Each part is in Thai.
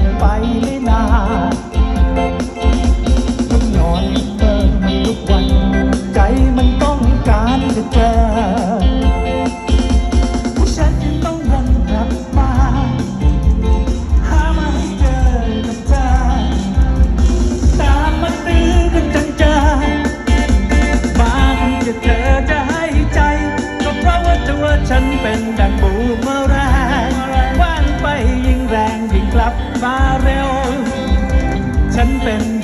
กันไปไม่นา ฉันเป็น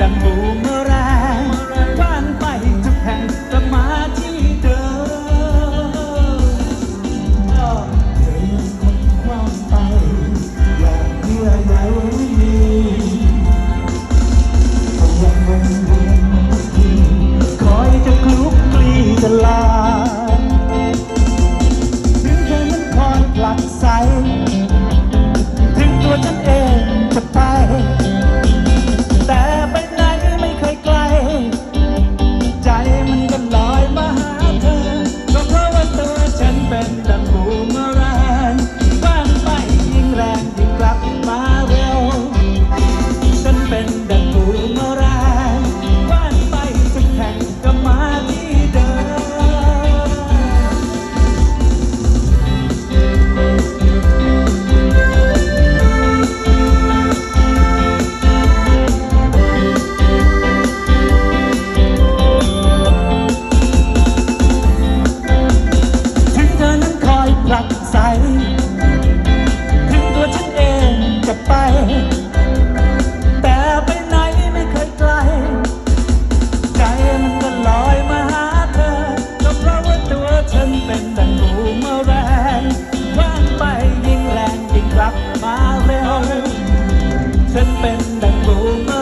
แต่ไปไหนไม่เคยไกล ใจมันก็ลอยมาหาเธอก็เพราะว่าตัวฉันเป็นดังบูมเมอแรงว่างไปยิ่งแรงยิ่งกลับมาเร็ว ฉันเป็นดังบูม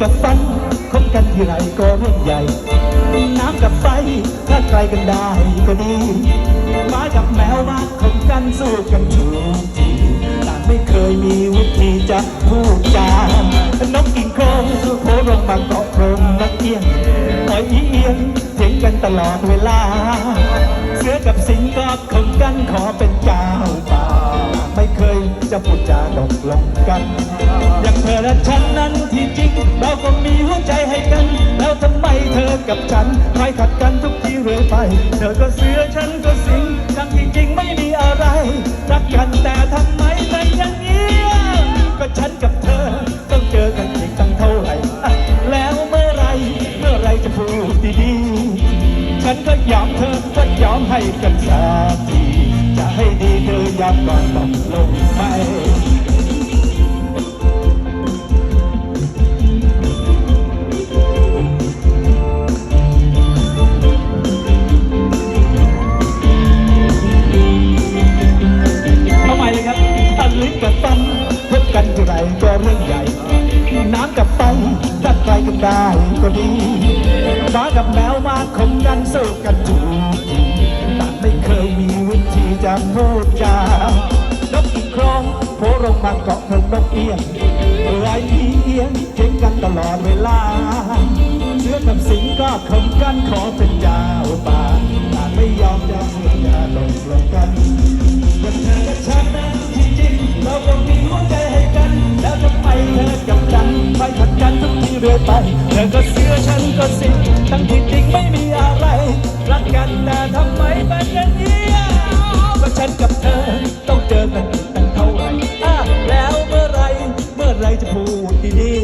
กับฟันคบกันที่ไรก็เรื่องใหญ่ น้ำกับไฟถ้าไกลกันได้ก็ดีหมากับแมวมาคบกันสู้กันทุกทีแต่ไม่เคยมีวิธีจะพูดจานกกิ่งโครงโผล่ลงมาเกาะโครงนักเอียงหอยอีเอียงเถียงกันตลอดเวลา เสือกับสิงก็คบกันขอเป็นเจ้าป่า ไม่เคยจะพูดจาตกลงกัน อย่างเธอและฉันนั้นที่จริง เราก็มีหัวใจให้กัน แล้วทำไมเธอกับฉันคอยขัดกันทุกทีเรื่อยไป เธอก็เสือฉันก็สิงทั้งที่จริงไม่มีอะไรรักกันแต่ทำไมเป็นอย่างนี้ก็ฉันกับเธอต้องเจอกันอีกตั้งเท่าไหร่แล้วเมื่อไรเมื่อไรจะพูดดีๆฉันก็ยอมเธอก็ยอมให้กันสักที ให้ดีเธอยอมก่อนตกลงไปเอาใหม่เลยครับตันลิ้นกับฟันพบกันที่ไรก็เรื่องใหญ่ น้ำกับไฟถ้าใครกันได้ก็ดีหมากับแมวมาคมกันสู้กันถู จะพูดจานกอีกครองโผล่ลงมาเกาะเธอนกเอียงไรเอียงเถียงกันตลอดเวลาเสือกับสิงก็คมกันขอเป็นเจ้าป่าแต่ไม่ยอมจะเสียอย่าลงลงกันอย่างเธอกับฉันนั้นที่จริงเราก็มีหัวใจให้กัน แล้วทำไมเธอกับฉันไปขัดกันทุกทีเรื่อยไปเธอก็เสือฉันก็สิงทั้งที่จริงไม่มีอะไรรักกันแต่ทำไมเป็นอย่างนี้ ฉันกับเธอ ต้องเจอกันตั้งเท่าไหร่อะแล้วเมื่อไรเมื่อไรจะพูดดี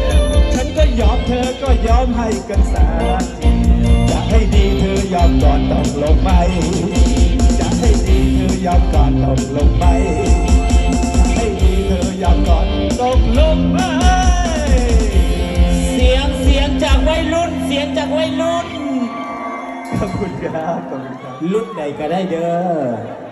ๆ ฉันก็ยอมเธอก็ยอมให้กันสักทีอยากให้ดีเธอยอมก่อนตกลงไหมจะให้ดีเธอยอมก่อนตกลงไหมจะให้ดีเธอยอมก่อนตกลงไหมเสียงเสีสียงจากวัยรุ่นขอบคุณครับขอบคุณครับรุ่นใดก็ได้เด้อ